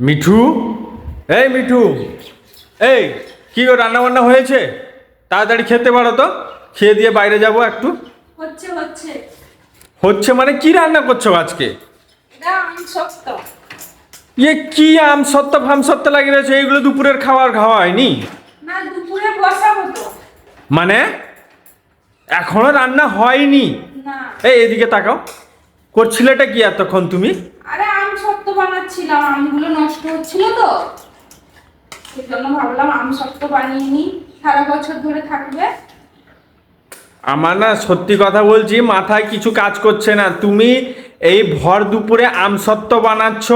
মিঠু? এই মিঠু। এই কি গো রান্না বান্না হয়েছে? তাড়াতাড়ি খেতে পারো তো। খেয়ে দিয়ে বাইরে যাব একটু। হচ্ছে হচ্ছে। হচ্ছে মানে কি রান্না করছ আজকে? ইয়ে কি আম সত্য ফাম সত্য লাগিয়ে রয়েছে? এইগুলো দুপুরের খাবার খাওয়া হয়নি? না দুপুরে বসাবো তো। মানে? এখনও রান্না হয়নি? না। এই এদিকে তাকাও। করছিলেটা কি এতক্ষণ তুমি? আরে বানাচ্ছিলাম আমগুলো নষ্ট হচ্ছিল তো। সেই জন্য ভাবলাম আম সত্য বানিয়ে নিই সারা বছর ধরে থাকবে। আমার না সত্যি কথা বলছি মাথায় কিছু কাজ করছে না। তুমি এই ভর দুপুরে আমসত্ত্ব বানাচ্ছ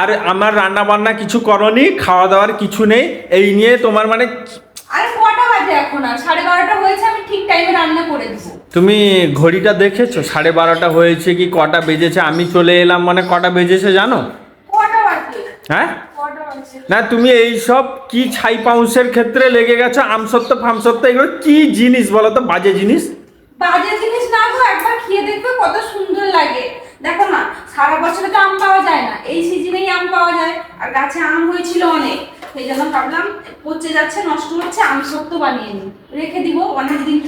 আর আমার রান্না বান্না কিছু করনি খাওয়া দাওয়ার কিছু নেই এই নিয়ে তোমার মানে আরে কটা বাজে এখন আর? সাড়ে বারোটা হয়েছে আমি ঠিক টাইমে রান্না করে দেবো তুমি ঘড়িটা দেখেছ? সাড়ে বারোটা হয়েছে কি কটা বেজেছে? আমি চলে এলাম মানে কটা বেজেছে জানো? হ্যাঁ? না তুমি এই সব কি ছাই পাউন্সের ক্ষেত্রে লেগে গেছো? আমসত্ত্ব ফামসত্ত্ব এগুলো কি জিনিস বলো তো? বাজে জিনিস? বাজে জিনিস না গো একবার খেয়ে দেখবে কত সুন্দর লাগে। দেখো না সারা বছরে তো আম পাওয়া যায় না। এই সিজনেই আম পাওয়া যায়। আর গাছে আম হয়েছিল অনেক। সেই জন্য ভাবলাম পচে যাচ্ছে নষ্ট হচ্ছে আম সত্য বানিয়ে নিই। রেখে দিব অনেকদিন।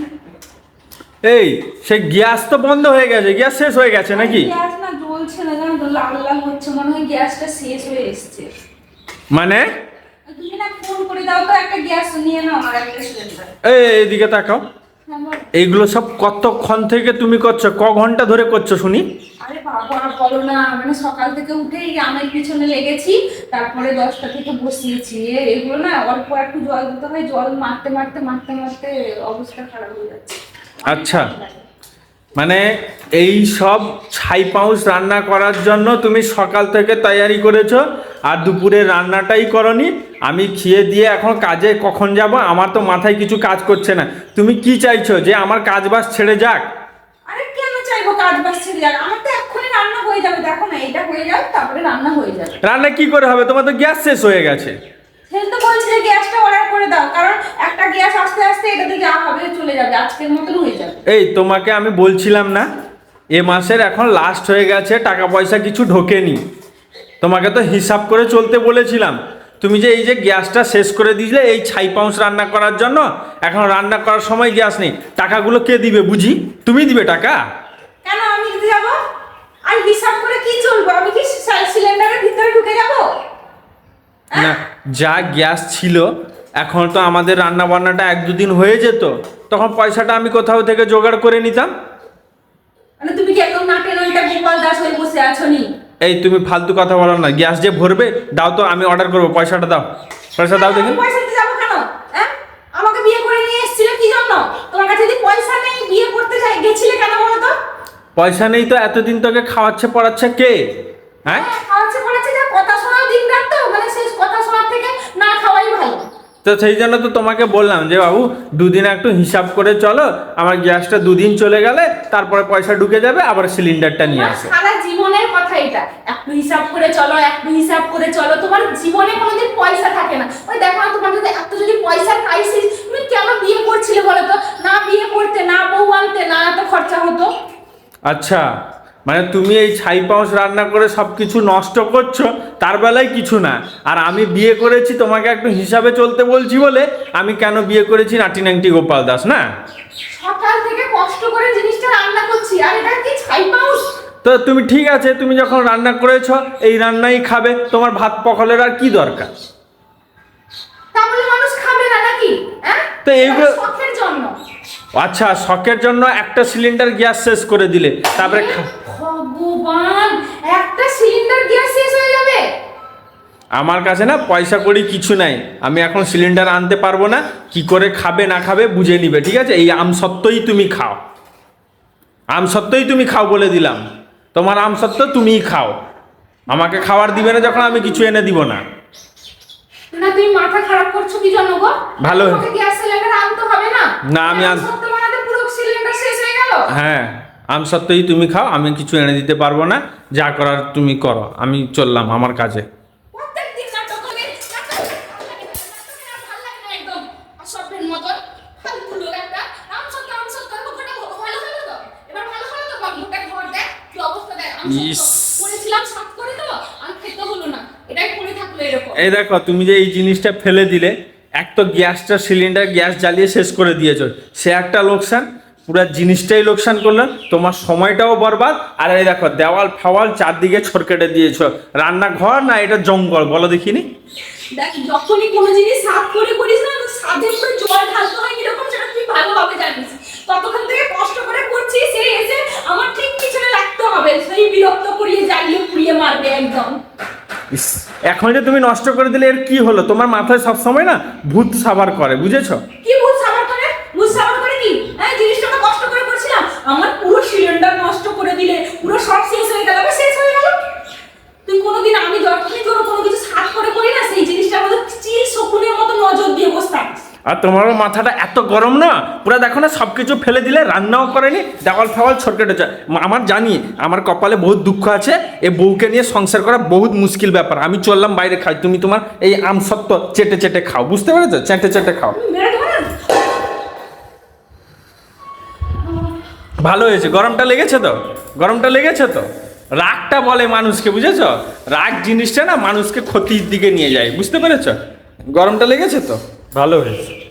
এই সে গ্যাস তো বন্ধ হয়ে গেছে। গ্যাস শেষ হয়ে গেছে নাকি? গ্যাস জ্বলছে না জানো তো লাল লাল হচ্ছে মনে হয় গ্যাসটা শেষ হয়ে এসছে। মানে? তুমি না ফোন করে দাও তো একটা গ্যাস নিয়ে নাও আমার একটা সিলিন্ডার। এই এদিকে তাকাও। এইগুলো সব কতক্ষণ থেকে তুমি করছ? ক ঘণ্টা ধরে করছ শুনি? আরে বাবা বলো না মানে সকাল থেকে উঠেই আমের পিছনে লেগেছি তারপরে দশটা থেকে বসিয়েছি। এগুলো না অল্প একটু জল দিতে হয় জল মারতে মারতে মারতে মারতে অবস্থা খারাপ হয়ে যাচ্ছে। আচ্ছা। মানে এই সব ছাই পাউস রান্না করার জন্য তুমি সকাল থেকে তৈরি করেছ আর দুপুরে রান্নাটাই করনি। আমি খেয়ে দিয়ে এখন কাজে কখন যাব? আমার তো মাথায় কিছু কাজ করছে না। তুমি কি চাইছো যে আমার কাজ বাজ ছেড়ে যাক? আরে কেন চাইব কাজ বাজ ছেড়ে যাক? আমার তো এক্ষুনি রান্না হয়ে যাবে। দেখো না এটা হয়ে যাক তারপরে রান্না হয়ে যাবে। রান্না কি করে হবে? তোমার তো গ্যাস শেষ হয়ে গেছে। সেই তো বলছি যে গ্যাসটা অর্ডার করে দাও কারণ একটা গ্যাস আস্তে আস্তে এটাতে যা হবে চলে যাবে আজকের মতন হয়ে যাবে। এই তোমাকে আমি বলছিলাম না এ মাসের এখন লাস্ট হয়ে গেছে টাকা পয়সা কিছু ঢোকেনি। তোমাকে তো হিসাব করে চলতে বলেছিলাম। তুমি যে এই যে গ্যাসটা শেষ করে দিলে এই ছাই পাউন্স রান্না করার জন্য এখন রান্না করার সময় গ্যাস নেই। টাকাগুলো কে দিবে বুঝি? তুমি দিবে টাকা? কেন আমি দিতে যাব? আর হিসাব করে কি চলবো? আমি কি সিলিন্ডারের ভিতরে ঢুকে যাব? হ্যাঁ? না যা গ্যাস ছিল এখন তো আমাদের রান্না বান্নাটা এক দুদিন হয়ে যেত তখন পয়সাটা আমি কোথাও থেকে জোগাড় করে নিতাম? তুমি কি একদম নাটে নইটা গোপাল দাস হয়ে বসে আছো নি? এই তুমি ফালতু কথা বলো না গ্যাস যে ভরবে দাও তো আমি অর্ডার করব পয়সাটা দাও। পয়সা দাও দেখি। পয়সা দিতে যাব কেন? হ্যাঁ? আমাকে বিয়ে করে নিয়ে এসেছিলে কি জন্য? তোমার কাছে যদি পয়সা নেই বিয়ে করতে যাই গেছিলে কেন বলো তো? পয়সা নেই তো এতদিন তোকে খাওয়াচ্ছে পড়াচ্ছে কে? হ্যাঁ হ্যাঁ খাওয়াচ্ছে পড়াচ্ছে যা কথা শোনাও দিন রাত তো মানে সেই কথা শোনার থেকে না খাওয়াই ভালো তো সেই জন্য তো তোমাকে বললাম যে বাবু দুদিন একটু হিসাব করে চলো। আমার গ্যাসটা দুদিন চলে গেলে তারপরে পয়সা ঢুকে যাবে আবার সিলিন্ডারটা নিয়ে আসো। সারা জীবনের কথা এটা। একটু হিসাব করে চলো একটু হিসাব করে চলো। তোমার জীবনে কোনোদিন পয়সা থাকে না। ওই দেখো না তোমার যদি এত যদি পয়সা ক্রাইসিস তুমি কেন বিয়ে করছিলে বলো তো? না বিয়ে করতে না বউ আনতে না এত খরচা হতো? আচ্ছা। মানে তুমি এই ছাই পাউস রান্না করে সব কিছু নষ্ট করছ তার বেলায় কিছু না। আর আমি বিয়ে করেছি তোমাকে একটু হিসাবে চলতে বলছি বলে আমি কেন বিয়ে করেছি নাটি নাংটি গোপাল দাস না? সকাল থেকে কষ্ট করে জিনিসটা রান্না করছি আর এটা কি ছাই পাউস তো তুমি ঠিক আছে তুমি যখন রান্না করেছ এই রান্নাই খাবে তোমার ভাত পকলের আর কি দরকার? তাহলে মানুষ খাবে না নাকি হ্যাঁ? তো এইগুলো- শখের জন্য আচ্ছা শখের জন্য একটা সিলিন্ডার গ্যাস শেষ করে দিলে তারপরে ভগবান একটা সিলিন্ডার গ্যাস শেষ হয়ে যাবে। আমার কাছে না পয়সা করি কিছু নাই আমি এখন সিলিন্ডার আনতে পারব না কি করে খাবে না খাবে বুঝে নিবে ঠিক আছে? এই আম সত্ত্বই তুমি খাও। আম সত্ত্বই তুমি খাও বলে দিলাম। তোমার আম সত্ত্ব তুমিই খাও। আমাকে খাবার দিবে না যখন আমি কিছু এনে দিব না। না তুমি মাথা খারাপ করছ কি জন্য গো? ভালো। তোমাকে গ্যাস সিলিন্ডার আনতে হবে না? না, আমি আন- বানাতে পুরো সিলিন্ডার শেষ হয়ে গেল। হ্যাঁ আম সত্ত্বই তুমি খাও আমি কিছু এনে দিতে পারব না। যা করার তুমি করো আমি চললাম আমার কাজে। ইস। সত্য করেছিলাম সাত করে দেবো আর খেতে হলো না এটাই পড়ে এই দেখো তুমি যে এই জিনিসটা ফেলে দিলে এক তো গ্যাসটা সিলিন্ডার গ্যাস জ্বালিয়ে শেষ করে দিয়েছ। সে একটা লোকসান পুরো জিনিসটাই লোকসান করল। তোমার সময়টাও বরবাদ আর এই দেখো দেওয়াল ফাওয়াল চারদিকে ছড়কেটে দিয়েছ। রান্নাঘর না এটা জঙ্গল বলো দেখিনি? দেখ যখনই কোনো জিনিস সাফ করে করিস না তো সাধে জল ঢালতে হয় কীরকম সেটা তুই ভালোভাবে জানিস। ততক্ষণ থেকে কষ্ট করে করছিস সে এসে আমার ঠিক পিছনে লাগতে হবে। সেই বিরক্ত করিয়ে জ্বালিয়ে পুড়িয়ে মারবে একদম। ইস, এখন যে তুমি নষ্ট করে দিলে এর কি হলো? তোমার মাথায় সব সময় না ভূত সাবার করে, বুঝেছ? কি ভূত সাবার করে? ভূত সাবার করে কি? হ্যাঁ জিনিসটা তো কষ্ট করে করছিলাম। আমার পুরো সিলিন্ডার নষ্ট করে দিলে, পুরো সব শেষ হয়ে গেল শেষ হয়ে গেল? তুই কোনোদিন আমি যখনই তোর কোনো কিছু সাফ করে করি না সেই জিনিসটার মধ্যে চিল শকুনের মতো নজর দিয়ে বসে থাকিস আর তোমার মাথাটা এত গরম না? পুরো দেখো না সব কিছু ফেলে দিলে, রান্নাও করেনি, দেওয়াল ফেওয়াল ছটকেটেছে আমার জানি, আমার কপালে বহুত দুঃখ আছে এই বউকে নিয়ে সংসার করা বহুত মুশকিল ব্যাপার। আমি চললাম বাইরে খাই, তুমি তোমার এই আম সত্ত্ব চেটে চেটে খাও, বুঝতে পেরেছ? চেটে চেটে খাও। ভালো হয়েছে, গরমটা লেগেছে তো? গরমটা লেগেছে তো? রাগটা বলে মানুষকে, বুঝেছ? রাগ জিনিসটা না মানুষকে ক্ষতির দিকে নিয়ে যায়, বুঝতে পেরেছ? গরমটা লেগেছে তো? ভালো হয়েছে।